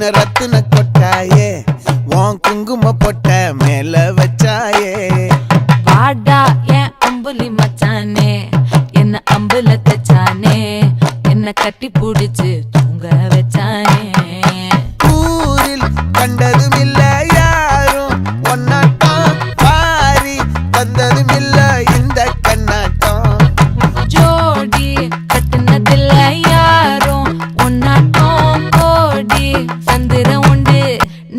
என்ன ரத்தின கொட்டாயே உன் குங்கும பொட்ட மேல வச்சாயே. வாடா என் அம்புலி மச்சானே என்ன அம்புல தச்சானே என்ன கட்டி பிடிச்சு தூங்க வச்சானே. ஊரில் கண்டதும் இல்ல யாரும் ஒன்னாட்டம் பாரி வந்ததும் இல்ல